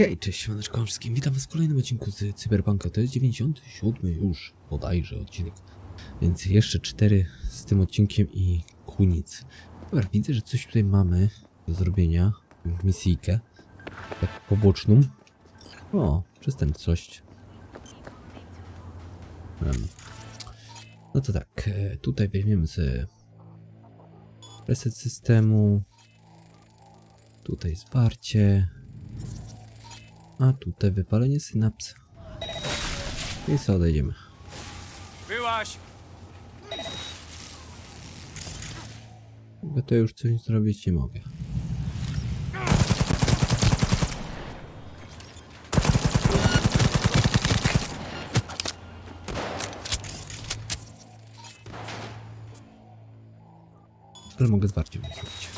Hej, cześć, siemaneczko wszystkim, witam was w kolejnym odcinku z Cyberpunka, to jest 97 już, bodajże odcinek, więc jeszcze 4 z tym odcinkiem i kunic. Dobra, widzę, że coś tutaj mamy do zrobienia, misyjkę, tak poboczną. O, przestępczość. Em, No to tak, e, tutaj weźmiemy sobie reset systemu, tutaj zwarcie, a tutaj wypalenie synaps. I co, odejdziemy. Byłaś! Bo to już coś zrobić nie mogę. Ale mogę zwarcie zrobić.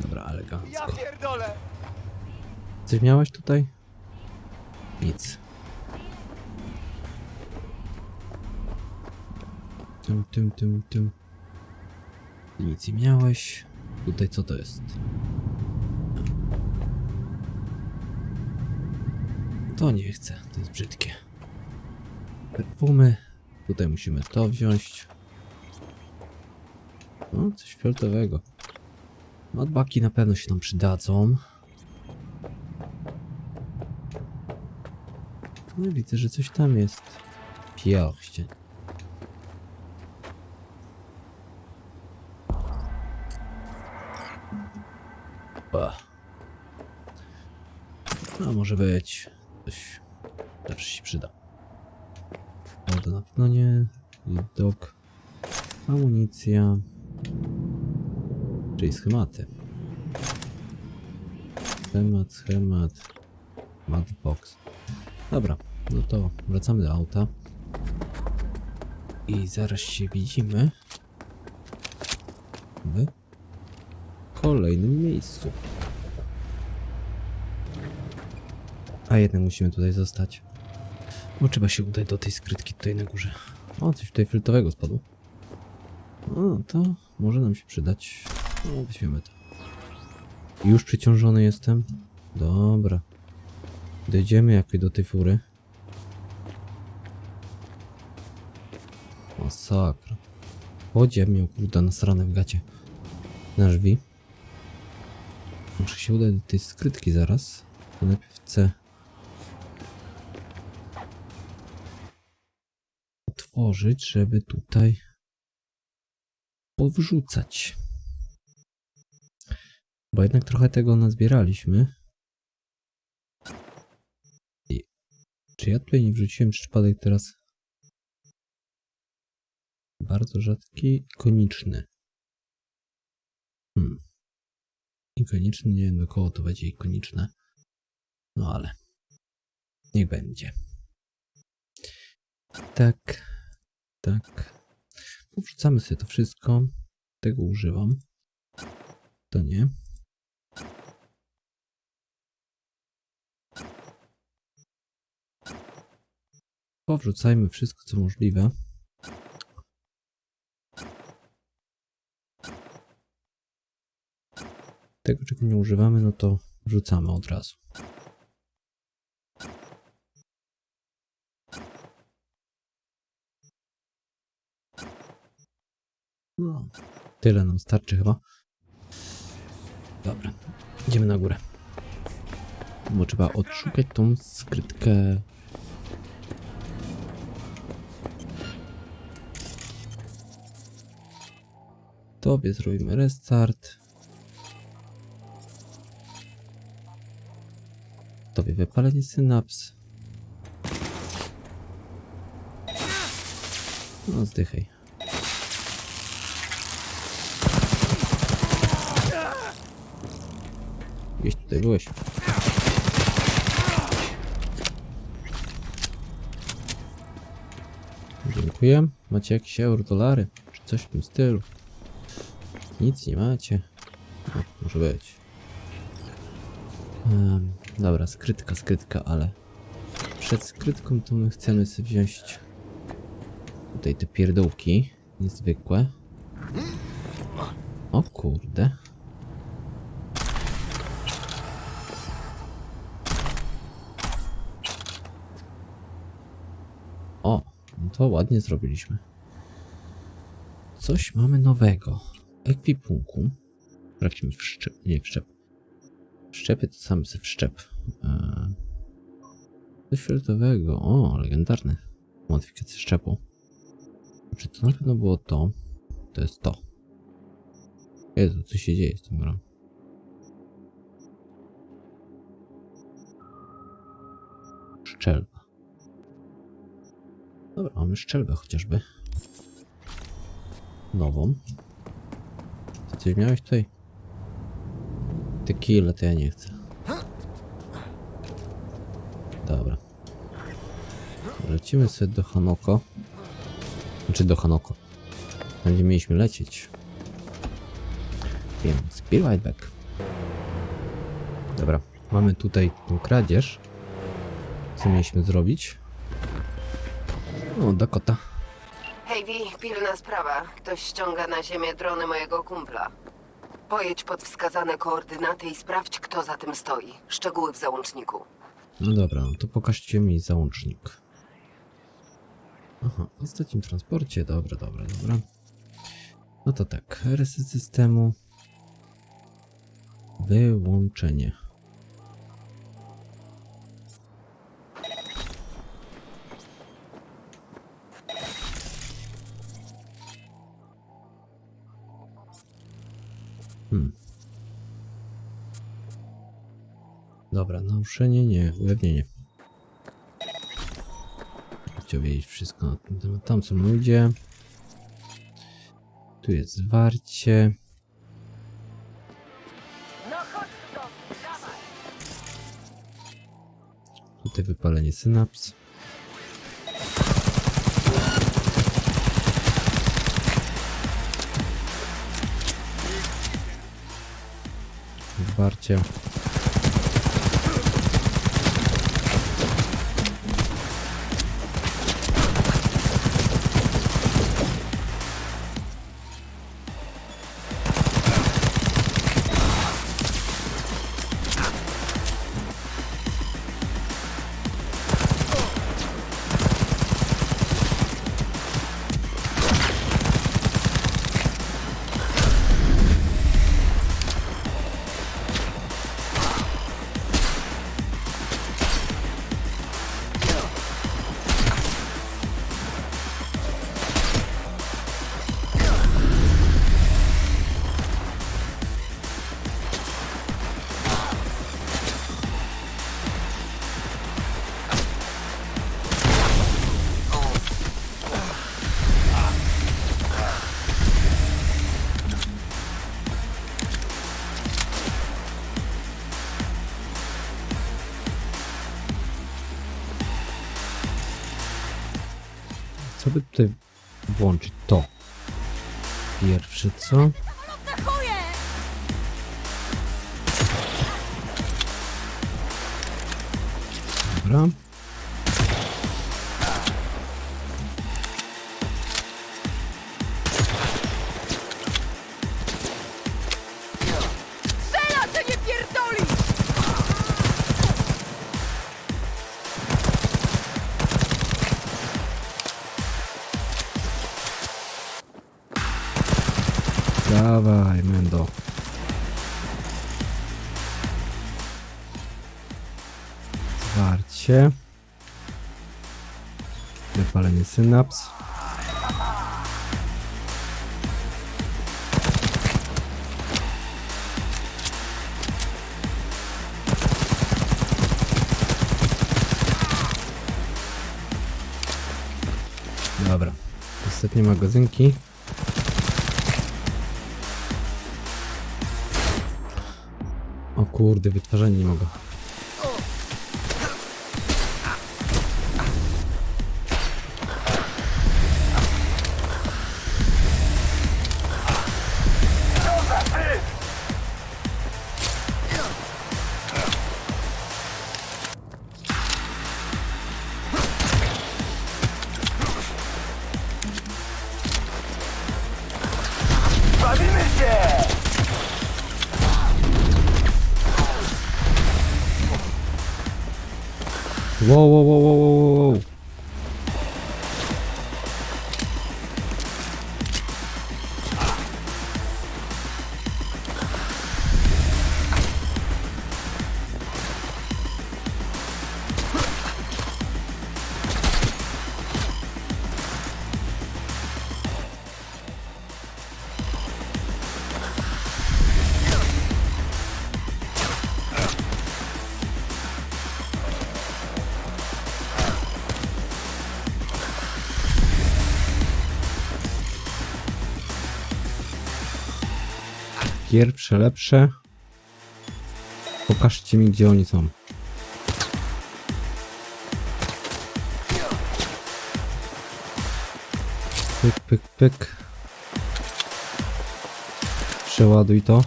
Dobra, Ja elegancko. pierdolę! Coś miałeś tutaj? Nic. Tym, tym, tym, tym. Nic nie miałeś. Tutaj co to jest? To nie chcę, to jest brzydkie. Perfumy. Tutaj musimy to wziąć. O, coś fioletowego. Madbaki na pewno się nam przydadzą. No widzę, że coś tam jest. Pierścień. A może być. Coś zawsze się przyda. No to na pewno nie. Widok. Amunicja. Czyli schematy. Schemat, schemat. Matbox. Dobra, no to wracamy do auta. I zaraz się widzimy w kolejnym miejscu. A jednak musimy tutaj zostać. Bo trzeba się udać do tej skrytki tutaj na górze. O, coś tutaj filtrowego spadło. O, to może nam się przydać. No, weźmiemy to. Już przyciążony jestem. Dobra. Dojdziemy jakoś do tej fury. Masakra. Chodzie miał kurde nasrane w gacie. Na drzwi. Muszę się udać do tej skrytki zaraz. To najpierw chcę... Otworzyć, żeby tutaj... Powrzucać. Bo jednak trochę tego nazbieraliśmy. Czy ja tutaj nie wrzuciłem przypadek teraz? Bardzo rzadki, ikoniczny. Hmm. Ikoniczny, nie wiem do kogo to będzie ikoniczne. No ale. Niech będzie. Tak. Tak. Powrzucamy sobie to wszystko. Tego używam. To nie. Powrzucajmy wszystko, co możliwe. Tego, czego nie używamy, no to wrzucamy od razu. No, tyle nam starczy chyba. Dobra, idziemy na górę. Bo trzeba odszukać tą skrytkę Tobie zrobimy restart. Tobie wypalenie synaps. No zdychaj. Gdzieś tutaj byłeś. Dziękuję. Macie jakieś euro, dolary? Czy coś w tym stylu? Nic nie macie. Może być. Um, dobra, skrytka, skrytka, ale przed skrytką to my chcemy sobie wziąć tutaj te pierdołki niezwykłe. O kurde. O, to ładnie zrobiliśmy. Coś mamy nowego. Ekwipunku. Sprawdźmy wszczep. Nie, wszczep. Wszczepy to sam se wszczep. Eee, coś fioletowego. O, legendarny. Modyfikacja szczepu. Czy to na pewno było to? To jest to. Jezu, co się dzieje z tym grą? Szczelba. Dobra, mamy szczelbę chociażby. Nową. Coś miałeś tutaj? Tequila to ja nie chcę. Dobra. Lecimy sobie do Hanoko. Znaczy do Hanoko. Tam gdzie mieliśmy lecieć. Wiem, Spear Whiteback. Dobra, mamy tutaj tą kradzież. Co mieliśmy zrobić? O, Dakota. Pilna sprawa. Ktoś ściąga na ziemię drony mojego kumpla. Pojedź pod wskazane koordynaty i sprawdź, kto za tym stoi. Szczegóły w załączniku. No dobra, no to pokażcie mi załącznik. Aha, w ostatnim transporcie, dobra, dobra, dobra. No to tak, reset systemu. Wyłączenie. Dobra, naruszenie nie, ujawnienie. Chciał wiedzieć wszystko na ten temat. Tam są ludzie. Tu jest zwarcie. Tutaj wypalenie synaps. Zwarcie. By tutaj włączyć? To. Pierwsze co? Dobra. Dawaj, Mendo. Zwarcie. Wypalenie synaps. Dobra. Ostatnie magazynki. Kurde, wytwarzanie nie mogę. Wow, wow, wow, pierwsze, lepsze. Pokażcie mi, gdzie oni są. Pyk, pyk, pyk. Przeładuj to.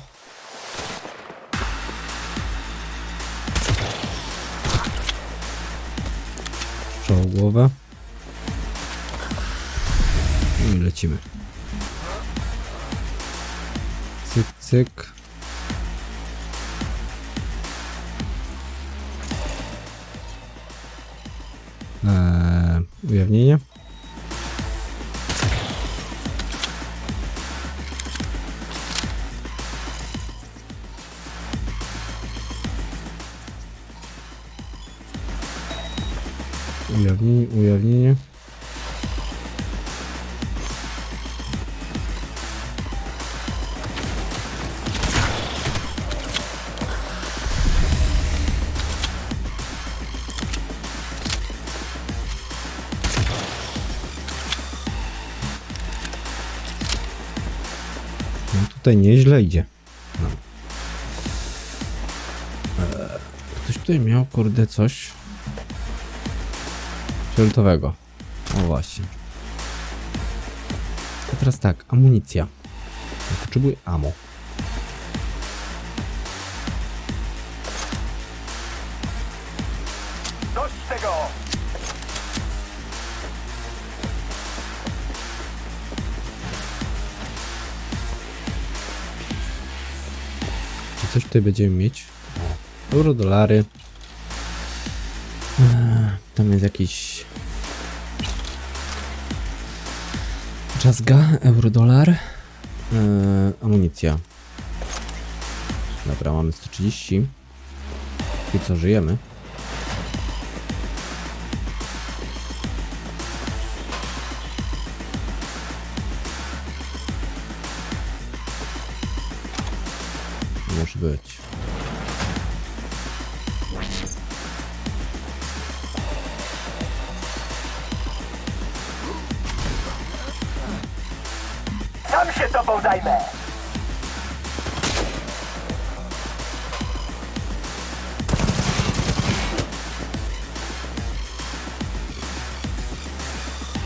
Strzał głowę. I lecimy. Cyk, cyk. Eee, ujawnienie. Ujawnienie, ujawnienie. Tutaj nieźle idzie. No. Eee, ktoś tutaj miał, kurde, coś fioletowego. O właśnie. A teraz tak, amunicja. Ja Potrzebuję ammo. Coś tutaj będziemy mieć? Euro, dolary. Eee, Tam jest jakiś... Jazzga, euro, dolar. Eee, amunicja. Dobra, mamy 130. I co, żyjemy? Być. Sam się tobą zajmę!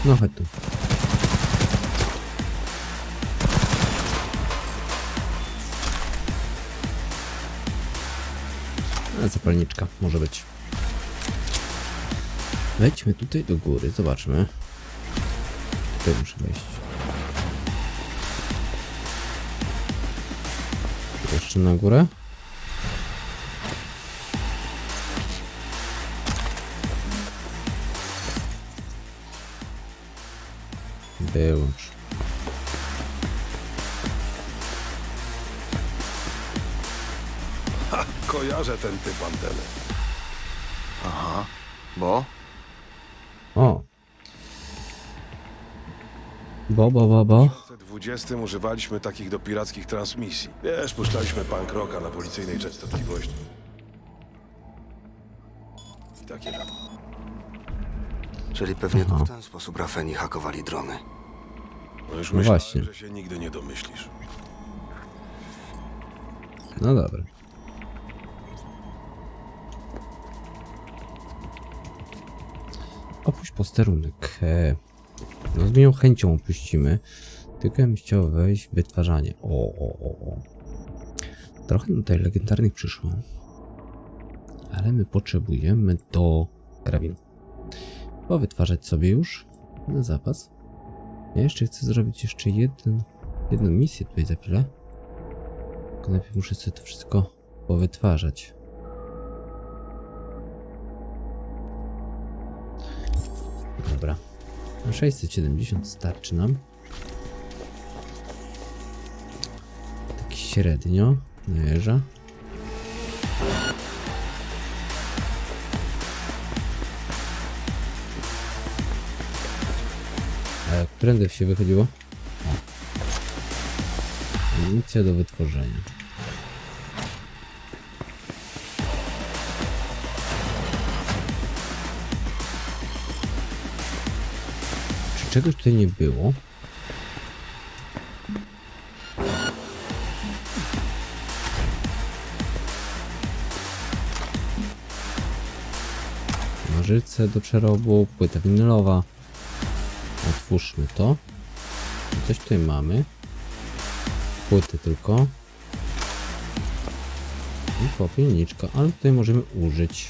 No chodź tu. Zapalniczka, może być. Wejdźmy tutaj do góry, zobaczmy. Tutaj muszę wejść. Jeszcze na górę. Wyłącz. Kojarzę ten typ anteny. Aha, bo? O! Bo, bo, bo, bo. W 20 używaliśmy takich do pirackich transmisji. Wiesz, puszczaliśmy punk rocka na policyjnej częstotliwości. I takie tam. Czyli pewnie to w ten sposób Rafeni hakowali drony. No już No myślałem, właśnie. że się nigdy nie domyślisz. No dobra. Opuść posterunek. E, no z miłą chęcią opuścimy. Tylko ja bym chciał wejść w wytwarzanie. O, o, o, o. Trochę tutaj legendarnych przyszło. Ale my potrzebujemy do karabinu. Bo wytwarzać sobie już na zapas. Ja jeszcze chcę zrobić jeszcze jeden, jedną misję tutaj za chwilę. Tylko najpierw muszę sobie to wszystko powytwarzać. Dobra. No 670 starczy nam. Tak średnio. Najeżdża. A którędy się wychodziło? O. Do wytworzenia. Czegoś tutaj nie było. Nożyce do przerobu, płyta winylowa. Otwórzmy to. Coś tutaj mamy. Płyty tylko. I popielniczka, ale tutaj możemy użyć.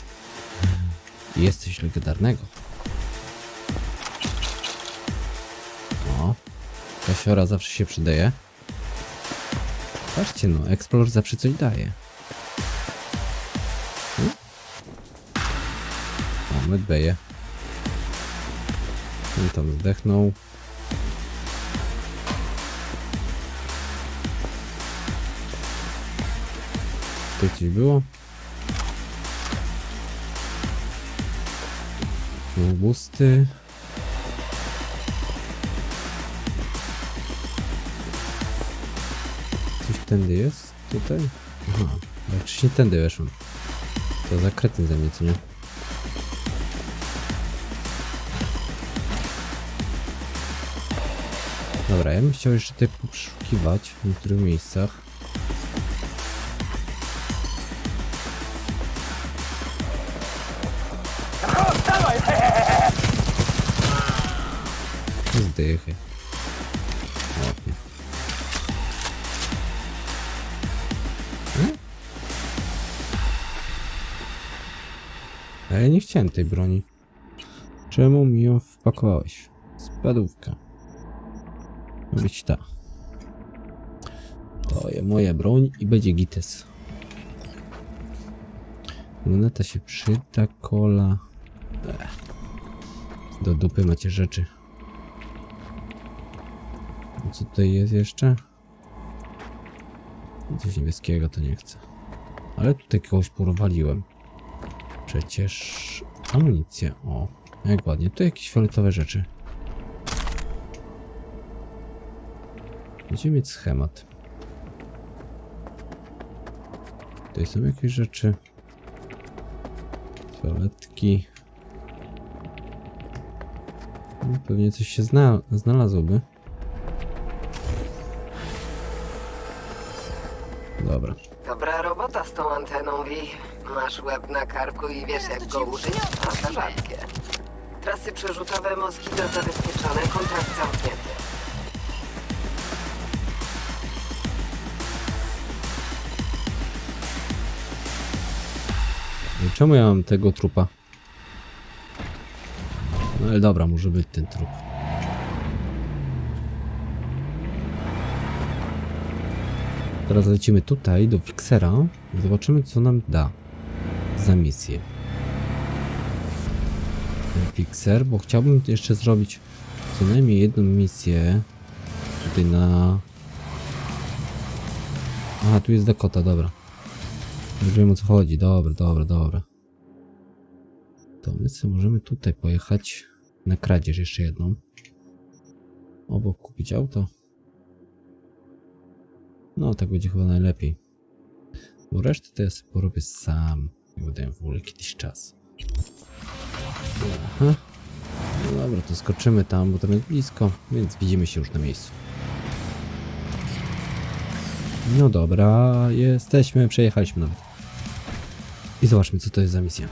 Jest coś legendarnego. Kasiora zawsze się przydaje. Patrzcie no, Explore zawsze coś daje. Hmm? O, medbeje. Ten tam zdechnął. Tu coś było? Busty. Tędy jest? Tutaj? Aha, jak wcześniej tędy weszłem. To za kretyn ze mnie, co nie? Dobra, ja bym chciał jeszcze tutaj poszukiwać w niektórych miejscach. Zdychy. Ja nie chciałem tej broni. Czemu mi ją wpakowałeś? Spadówka. Ma być ta. To jest moja broń i będzie gites. Luneta się przyda, kola. Ech. Do dupy macie rzeczy. Co tutaj jest jeszcze? Coś niebieskiego to nie chcę. Ale tutaj kogoś porwaliłem. Przecież amunicja. O, jak ładnie. Tu jakieś fioletowe rzeczy. Będziemy mieć schemat. Tutaj są jakieś rzeczy. Fioletki. No, Pewnie coś się zna znalazłoby. Tą anteną, Wi. Masz łeb na karku i wiesz jak go użyć. Prawda, rzadkie. Trasy przerzutowe, moskito zabezpieczone, kontrakt zamknięty. Czemu ja mam tego trupa? No ale dobra, może być ten trup. Teraz lecimy tutaj do Fixera i zobaczymy co nam da za misję. Fixer, bo chciałbym jeszcze zrobić co najmniej jedną misję tutaj na... Aha, tu jest Dakota, dobra. Już wiem o co chodzi. Dobra, dobra, dobra. To my sobie możemy tutaj pojechać na kradzież jeszcze jedną. Obok kupić auto. No, tak będzie chyba najlepiej. Bo resztę to ja sobie porobię sam. Nie miał w ogóle kiedyś czas. Aha. No dobra, to skoczymy tam, bo tam jest blisko, więc widzimy się już na miejscu. No dobra, jesteśmy, przejechaliśmy nawet. I zobaczmy, co to jest za misja.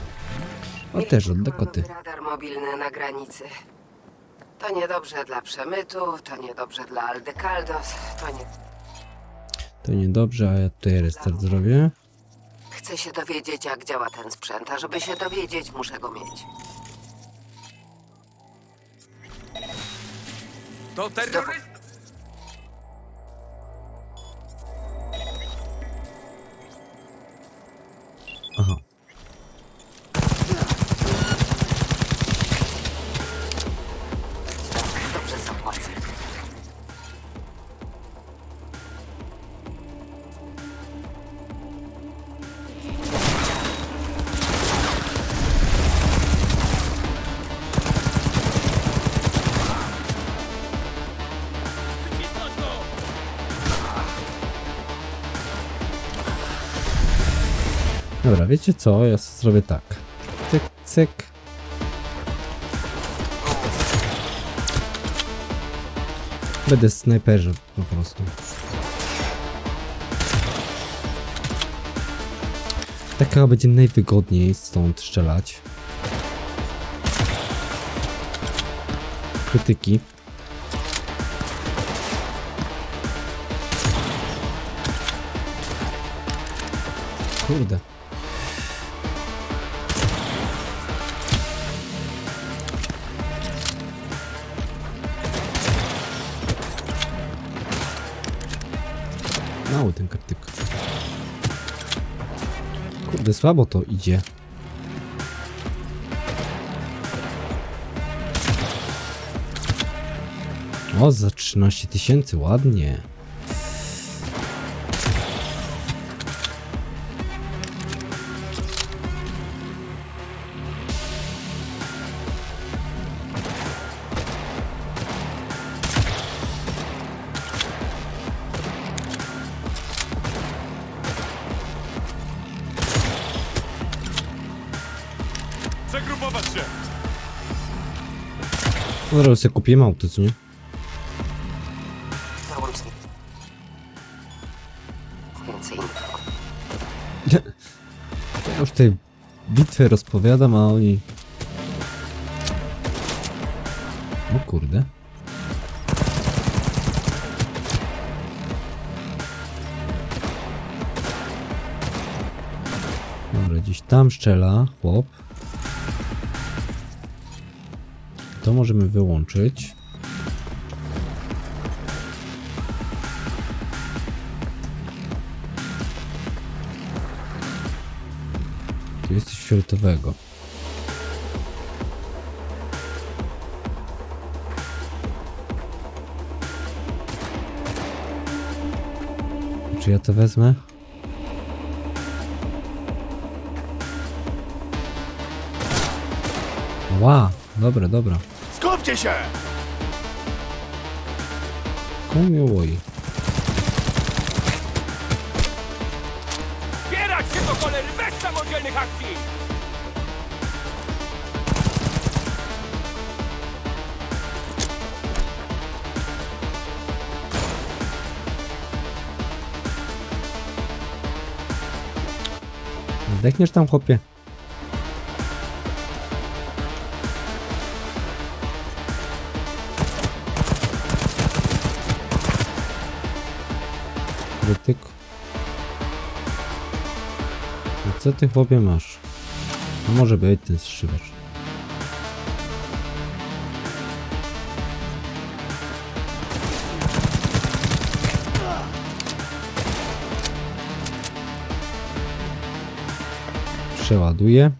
O, też od Dakoty. Radar mobilny na granicy. To niedobrze dla przemytu, to niedobrze dla Aldekaldos, to nie... To niedobrze, a ja tutaj restart zrobię. Chcę się dowiedzieć, jak działa ten sprzęt, a żeby się dowiedzieć, muszę go mieć. To terrorysta! Dobra, wiecie co? Ja zrobię tak. Cyk, cyk. Będę snajperzem po prostu. Tak chyba będzie najwygodniej stąd strzelać. krytyki. Kurde. Mały ten krytyk. Kurde, słabo to idzie. O, za 13 tysięcy, ładnie. Zaraz sobie kupiłem auto, co nie? Ja już tej bitwy rozpowiadam, a oni... O kurde. Dobra, gdzieś tam szczela chłop. To możemy wyłączyć. Tu jest coś fioletowego. Czy ja to wezmę? Ła, dobra, dobra. Skupcie się! Kumiłoj. Zbierać się do cholery bez samodzielnych akcji! Zdechniesz tam, chłopie? Ty, chłopie, masz? A może być ten strzywacz. Przeładuję.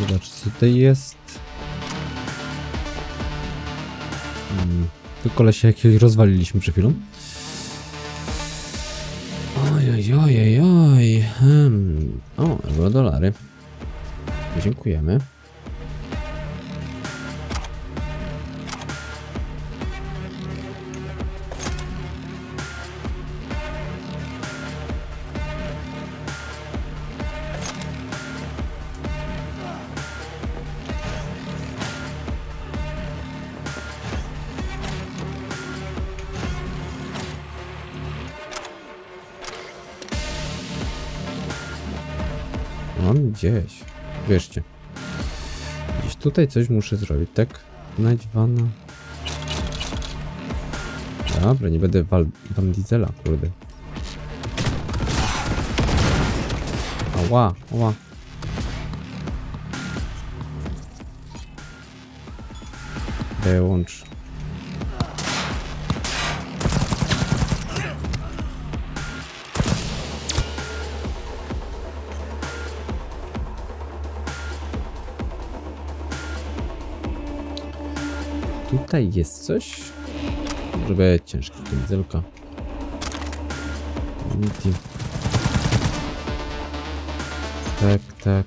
Zobacz, co tutaj jest. Hmm. Tu kolesia jakiegoś rozwaliliśmy przed chwilą. Oj, oj, oj. Hmm. O, eurodolary. Dziękujemy. Gdzieś. Wierzcie. Gdzieś tutaj coś muszę zrobić, tak? Znajdź wana. Dobra, nie będę wal Van Diesela, kurde. Ała, ała. Wyłącz. Tutaj jest coś? Może być ciężki. Unity. Tak, tak.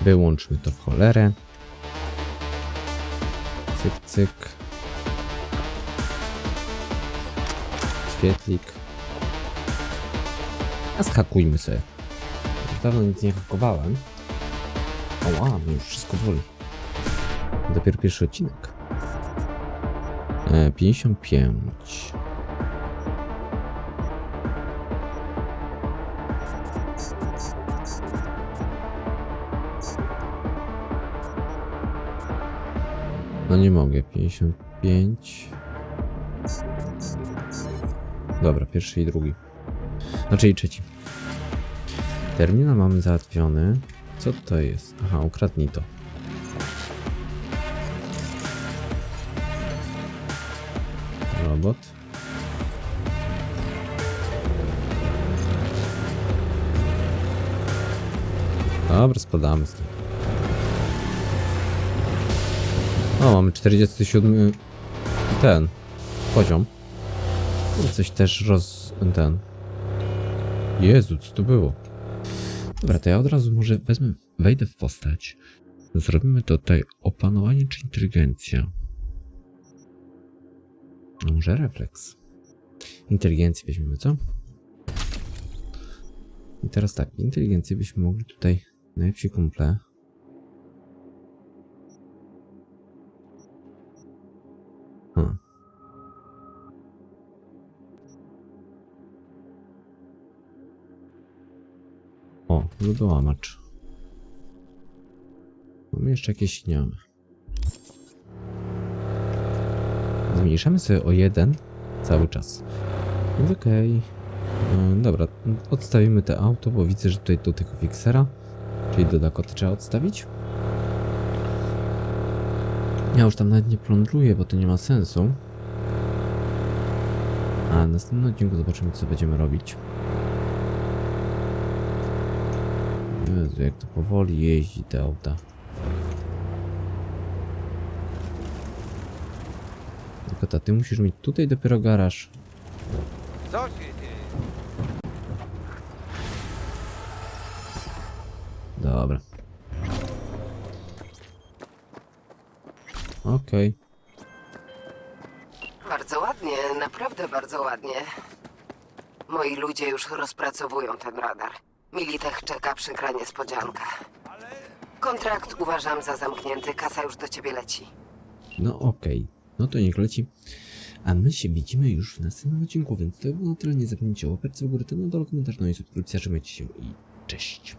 Wyłączmy to w cholerę. Cyk, cyk. Świetlik. A schakujmy sobie dawno nic nie hakowałem. Oła, mnie już wszystko boli. Dopiero pierwszy odcinek. E, 55. No nie mogę, 55. Dobra, pierwszy i drugi. Znaczy i trzeci. Terminal mamy załatwiony. Co to jest? Aha, ukradnij to. Robot. Dobra, spadamy z tym. O, mamy 47 ten poziom. Coś też roz... ten. Jezu, co to było? Dobra, to ja od razu może wezmę, wejdę w postać. Zrobimy tutaj opanowanie czy inteligencja. A Może refleks. Inteligencję weźmiemy, co? I teraz tak, inteligencję byśmy mogli tutaj najlepsi kumple. O, lodołamacz. Mamy jeszcze jakieś, nie mamy. Zmniejszamy sobie o jeden cały czas. Więc okej. E, Dobra, odstawimy te auto, bo widzę, że tutaj do tego fiksera, czyli do trzeba odstawić. Ja już tam nawet nie plądruję, bo to nie ma sensu. A w następnym odcinku zobaczymy, co będziemy robić. Jezu, jak to powoli jeździ te auta. Dakota, ty musisz mieć tutaj dopiero garaż. Co się dzieje? Dobra. Okej. Bardzo ładnie, naprawdę bardzo ładnie. Moi ludzie już rozpracowują ten radar. Militech czeka przykra niespodzianka. Kontrakt uważam za zamknięty, kasa już do ciebie leci. No okej. No to niech leci. A my się widzimy już w następnym odcinku, więc to było na tyle. Nie zapomnijcie o łapeczce w górę, to na dole komentarz, no i subskrypcja. Trzymajcie się i cześć.